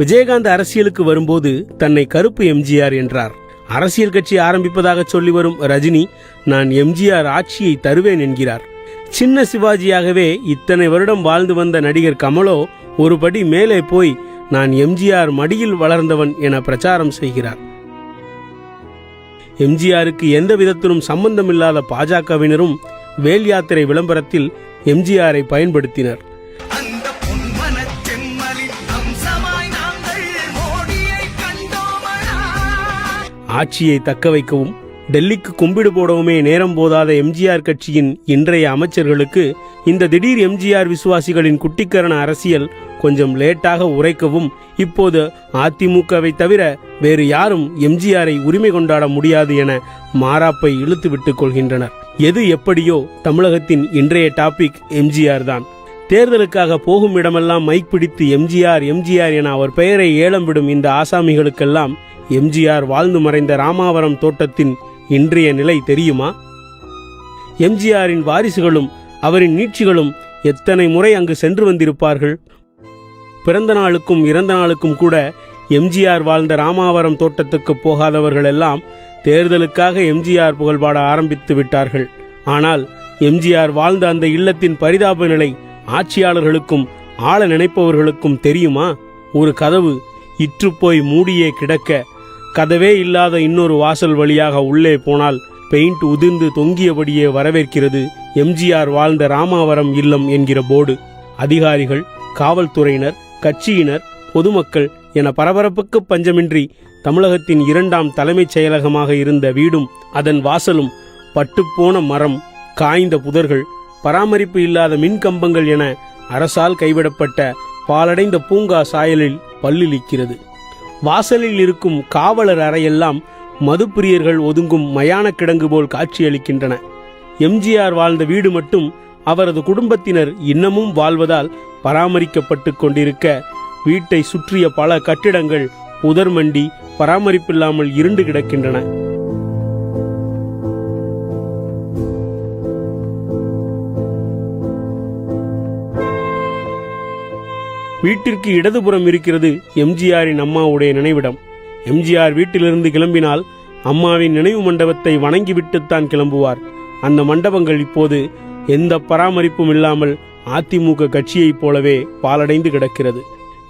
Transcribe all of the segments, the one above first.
விஜயகாந்த் அரசியலுக்கு வரும்போது தன்னை கருப்பு எம்ஜிஆர் என்றார். அரசியல் கட்சி ஆரம்பிப்பதாக சொல்லி வரும் ரஜினி நான் எம்ஜிஆர் ஆட்சியை தருவேன் என்கிறார். சின்ன சிவாஜியாகவே இத்தனை வருடம் வாழ்ந்து வந்த நடிகர் கமலோ ஒருபடி மேலே போய் நான் எம்ஜிஆர் மடியில் வளர்ந்தவன் என பிரச்சாரம் செய்கிறார். எம்ஜிஆருக்கு எந்த விதத்திலும் சம்பந்தமில்லாத பாஜகவினரும் வேல் யாத்திரை விளம்பரத்தில் எம்ஜிஆரை பயன்படுத்தினர். ஆட்சியை தக்க வைக்கவும் டெல்லிக்கு கும்பிடு போடவுமே நேரம் போதாத எம்ஜிஆர் கட்சியின் இன்றைய அமைச்சர்களுக்கு இந்த திடீர் எம்ஜிஆர் விசுவாசிகளின் குட்டிக்கரண அரசியல் கொஞ்சம் லேட்டாக உரைக்கவும் இப்போது அதிமுகவை தவிர வேறு யாரும் எம்ஜிஆரை உரிமை கொண்டாட முடியாது என மாறாப்பை இழுத்துவிட்டுக் கொள்கின்றனர். எது எப்படியோ தமிழகத்தின் இன்றைய டாபிக் எம்ஜிஆர் தான். தேர்தலுக்காக போகும் இடமெல்லாம் மைக் பிடித்து எம்ஜிஆர் எம்ஜிஆர் என அவர் பெயரை ஏலம் விடும் இந்த ஆசாமிகளுக்கெல்லாம் எம்ஜிஆர் வாழ்ந்து மறைந்த ராமாவரம் தோட்டத்தின் இன்றைய நிலை தெரியுமா? எம்ஜிஆரின் வாரிசுகளும் அவரின் நீட்சிகளும் எத்தனை முறை அங்கு சென்று வந்திருப்பார்கள்? பிறந்த நாளுக்கும் இறந்த நாளுக்கும் கூட எம்ஜிஆர் வாழ்ந்த ராமாவரம் தோட்டத்துக்கு போகாதவர்கள் எல்லாம் தேர்தலுக்காக எம்ஜிஆர் புகழ்பாட ஆரம்பித்து விட்டார்கள். ஆனால் எம்ஜிஆர் வாழ்ந்த அந்த இல்லத்தின் பரிதாப நிலை ஆட்சியாளர்களுக்கும் ஆள நினைப்பவர்களுக்கும் தெரியுமா? ஒரு கதவு இற்றுப்போய் மூடியே கிடக்க கதவே இல்லாத இன்னொரு வாசல் வழியாக உள்ளே போனால் பெயிண்ட் உதிர்ந்து தொங்கியபடியே வரவேற்கிறது எம்ஜிஆர் வாழ்ந்த ராமாவரம் இல்லம் என்கிற போர்டு. அதிகாரிகள் காவல்துறையினர் கட்சியினர் பொதுமக்கள் என பரபரப்புக்கு பஞ்சமின்றி தமிழகத்தின் இரண்டாம் தலைமைச் செயலகமாக இருந்த வீடும் அதன் வாசலும் பட்டுப்போன மரம் காய்ந்த புதர்கள் பராமரிப்பு இல்லாத மின்கம்பங்கள் என அரசால் கைவிடப்பட்ட பாலடைந்த பூங்கா சாயலில் பல்லிலிக்கிறது வாசலில் இருக்கும் காவலர் அறையெல்லாம் மதுப்பிரியர்கள் ஒதுங்கும் மயான கிடங்கு போல் காட்சியளிக்கின்றன. எம்ஜிஆர் வாழ்ந்த வீடு மட்டும் அவரது குடும்பத்தினர் இன்னமும் வாழ்வதால் பராமரிக்கப்பட்டு கொண்டிருக்க வீட்டை சுற்றிய பல கட்டிடங்கள் புதர்மண்டி பராமரிப்பில்லாமல் இருண்டு கிடக்கின்றன. வீட்டிற்கு இடதுபுறம் இருக்கிறது எம்ஜிஆரின் அம்மாவுடைய நினைவிடம். எம்ஜிஆர் வீட்டிலிருந்து கிளம்பினால் அம்மாவின் நினைவு மண்டபத்தை வணங்கிவிட்டுத்தான் கிளம்புவார். அந்த மண்டபங்கள் இப்போது எந்த பராமரிப்பும் இல்லாமல் அதிமுக கட்சியைப் போலவே பாலடைந்து கிடக்கிறது.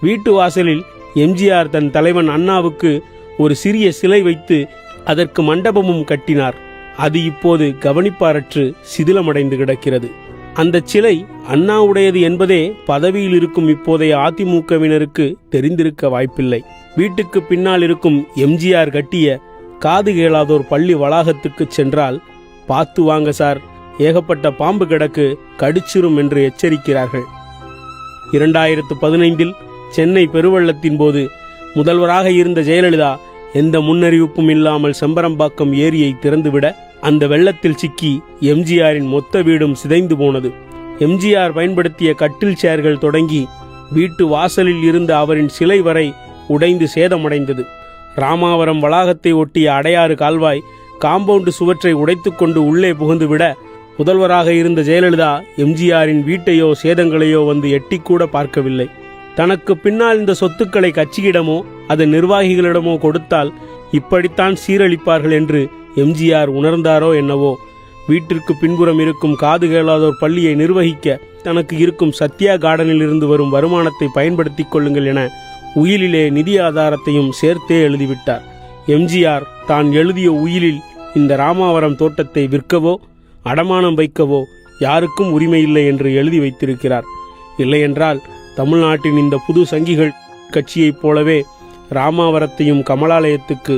வீட்டு வாசலில் எம்ஜிஆர் தன் தலைவன் அண்ணாவுக்கு ஒரு சிறிய சிலை வைத்து அதற்கு மண்டபமும் கட்டினார். அது இப்போது கவனிப்பாரற்று சிதிலமடைந்து கிடக்கிறது. அந்த சிலை அண்ணாவுடையது என்பதே பதவியில் இருக்கும் இப்போதைய அதிமுகவினருக்கு தெரிந்திருக்க வாய்ப்பில்லை. வீட்டுக்கு பின்னால் இருக்கும் எம்ஜிஆர் கட்டிய காது கேளாதோர் பள்ளி வளாகத்துக்கு சென்றால் பார்த்து வாங்க சார் ஏகப்பட்ட பாம்பு கிடக்கு கடிச்சிரும் என்று எச்சரிக்கிறார்கள். இரண்டாயிரத்து பதினைந்தில் சென்னை பெருவெள்ளத்தின் போது முதல்வராக இருந்த ஜெயலலிதா எந்த முன்னறிவிப்பும் இல்லாமல் செம்பரம்பாக்கம் ஏரியை திறந்துவிட அந்த வெள்ளத்தில் சிக்கி எம்ஜிஆரின் மொத்த வீடும் சிதைந்து போனது. எம்ஜிஆர் பயன்படுத்திய கட்டில் சேர்கள் தொடங்கி வீட்டு வாசலில் இருந்த அவரின் சிலை வரை உடைந்து சேதமடைந்தது. ராமாவரம் வளாகத்தை ஒட்டிய அடையாறு கால்வாய் காம்பவுண்டு சுவற்றை உடைத்துக்கொண்டு உள்ளே புகுந்துவிட முதல்வராக இருந்த ஜெயலலிதா எம்ஜிஆரின் வீட்டையோ சேதங்களையோ வந்து எட்டிக்கூட பார்க்கவில்லை. தனக்கு பின்னால் இந்த சொத்துக்களை கட்சியிடமோ அதன் நிர்வாகிகளிடமோ கொடுத்தால் இப்படித்தான் சீரழிப்பார்கள் என்று எம்ஜிஆர் உணர்ந்தாரோ என்னவோ? வீட்டிற்கு பின்புறம் இருக்கும் காது கேளாதோர் பள்ளியை நிர்வகிக்க தனக்கு இருக்கும் சத்யா கார்டனில் இருந்து வரும் வருமானத்தை பயன்படுத்திக் கொள்ளுங்கள் என உயிலிலே நிதி ஆதாரத்தையும் சேர்த்தே எழுதிவிட்டார். எம்ஜிஆர் தான் எழுதிய உயிலில் இந்த ராமாவரம் தோட்டத்தை விற்கவோ அடமானம் வைக்கவோ யாருக்கும் உரிமை இல்லை என்று எழுதி வைத்திருக்கிறார். இல்லையென்றால் தமிழ்நாட்டின் இந்த புது சங்கிகள் கட்சியைப் போலவே ராமாவரத்தையும் கமலாலயத்துக்கு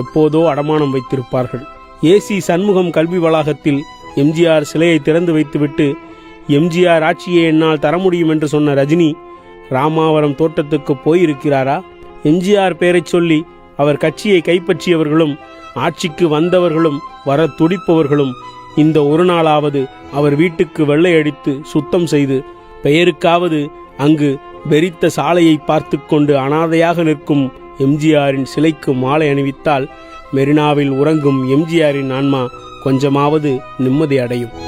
எப்போதோ அடமானம் வைத்திருப்பார்கள். ஏசி சண்முகம் கல்வி வளாகத்தில் எம்ஜிஆர் சிலையை திறந்து வைத்துவிட்டு எம்ஜிஆர் ஆட்சியை என்னால் தர முடியும் என்று சொன்ன ரஜினி ராமாவரம் தோட்டத்துக்கு போயிருக்கிறாரா? எம்ஜிஆர் பெயரை சொல்லி அவர் கட்சியை கைப்பற்றியவர்களும் ஆட்சிக்கு வந்தவர்களும் வர துடிப்பவர்களும் இந்த ஒரு நாளாவது அவர் வீட்டுக்கு வெள்ளையடித்து சுத்தம் செய்து பெயருக்காவது அங்கு வெறித்த சாலையை பார்த்து கொண்டு அனாதையாக நிற்கும் எம்ஜிஆரின் சிலைக்கு மாலை அணிவித்தால் மெரினாவில் உறங்கும் எம்ஜிஆரின் ஆன்மா கொஞ்சமாவது நிம்மதி அடையும்.